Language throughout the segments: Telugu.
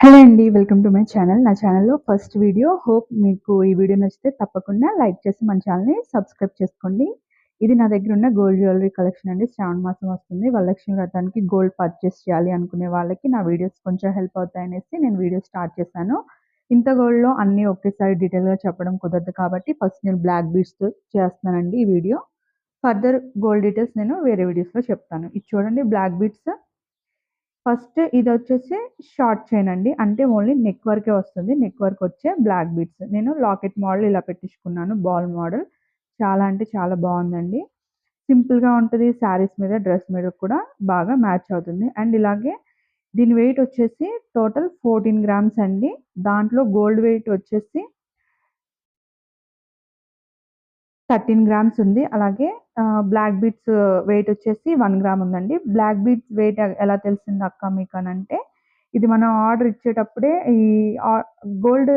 హలో అండి. Welcome to my channel. నా ఛానల్‌లో ఫస్ట్ వీడియో. హోప్ మీకు ఈ వీడియో నచ్చితే తప్పకుండా లైక్ చేసి మన ఛానల్‌ని సబ్స్క్రైబ్ చేసుకోండి. ఇది నా దగ్గర ఉన్న గోల్డ్ జ్యువెలరీ కలెక్షన్ అండి. శ్రావణ మాసం వస్తుంది. వరలక్ష్మి వ్రతానికి గోల్డ్ పర్చేస్ చేయాలి అనుకునే వాళ్ళకి నా వీడియోస్ కొంచెం హెల్ప్ అవుతాయనేసి నేను వీడియో స్టార్ట్ చేశాను. ఇంత గోల్డ్‌లో అన్నీ ఒకేసారి డీటెయిల్‌గా చెప్పడం కుదరదు కాబట్టి ఫస్ట్ నేను బ్లాక్ బీడ్స్‌తో చేస్తున్నానండి ఈ వీడియో. ఫర్దర్ గోల్డ్ డీటెయిల్స్ నేను వేరే వీడియోస్‌లో చెప్తాను. ఇది చూడండి బ్లాక్ బీడ్స్. ఫస్ట్ ఇది వచ్చేసి షార్ట్ చైన్ అండి. అంటే ఓన్లీ నెక్ వరకే వస్తుంది. నెక్ వర్క్ వచ్చే బ్లాక్ బీట్స్ నేను లాకెట్ మోడల్ ఇలా పెట్టించుకున్నాను. Ball model. చాలా అంటే చాలా బాగుందండి సింపుల్‌గా ఉంటుంది శారీస్ మీద, డ్రెస్ మీద కూడా బాగా మ్యాచ్ అవుతుంది. అండ్ ఇలాగే దీని వెయిట్ వచ్చేసి టోటల్ 14 గ్రామ్స్ అండి. దాంట్లో గోల్డ్ వెయిట్ వచ్చేసి 13 గ్రామ్స్ ఉంది. అలాగే బ్లాక్ బీట్స్ వెయిట్ వచ్చేసి వన్ గ్రామ్ ఉందండి. బ్లాక్ బీట్స్ వెయిట్ ఎలా తెలిసింది అక్క మీక్ అని అంటే ఇది మనం ఆర్డర్ ఇచ్చేటప్పుడే ఈ గోల్డ్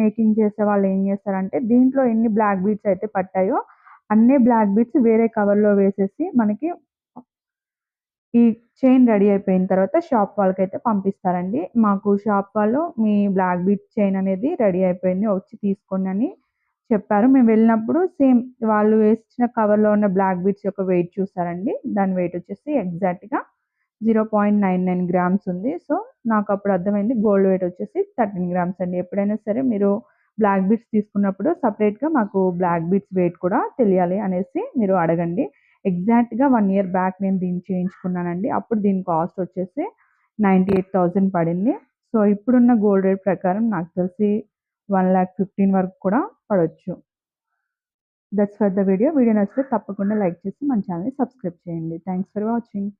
మేకింగ్ చేసే వాళ్ళు ఏం చేస్తారంటే, దీంట్లో ఎన్ని బ్లాక్ బీట్స్ అయితే పట్టాయో, అన్నీ బ్లాక్ బీట్స్ వేరే కవర్‌లో వేసేసి మనకి ఈ చైన్ రెడీ అయిపోయిన తర్వాత షాప్ వాళ్ళకైతే పంపిస్తారండి. మాకు షాప్ వాళ్ళు మీ బ్లాక్ బీట్ చైన్ అనేది రెడీ అయిపోయింది. వచ్చి తీసుకోండి అని చెప్పారు. మేము వెళ్ళినప్పుడు సేమ్ వాళ్ళు వేసిన కవర్‌లో ఉన్న బ్లాక్ బీట్స్ యొక్క వెయిట్ చూసారండి. దాని వెయిట్ వచ్చేసి ఎగ్జాక్ట్‌గా 0.99 గ్రామ్స్ ఉంది. సో, నాకు అప్పుడు అర్థమైంది గోల్డ్ వెయిట్ వచ్చేసి 13 గ్రామ్స్ అండి. ఎప్పుడైనా సరే మీరు బ్లాక్ బీట్స్ తీసుకున్నప్పుడు సపరేట్గా మాకు బ్లాక్ బీట్స్ వెయిట్ కూడా తెలియాలి అనేసి మీరు అడగండి. ఎగ్జాక్ట్‌గా వన్ ఇయర్ బ్యాక్ నేను దీన్ని చేయించుకున్నానండి. అప్పుడు దీని కాస్ట్ వచ్చేసి 98,000 పడింది. సో, ఇప్పుడున్న గోల్డ్ రేట్ ప్రకారం నాకు తెలిసి 1,15,000 వరకు కూడా పడవచ్చు that's for the video. Video నచ్చితే తప్పకుండా లైక్ చేసి మన ఛానల్‌ని సబ్స్క్రైబ్ చేయండి. Thanks for watching.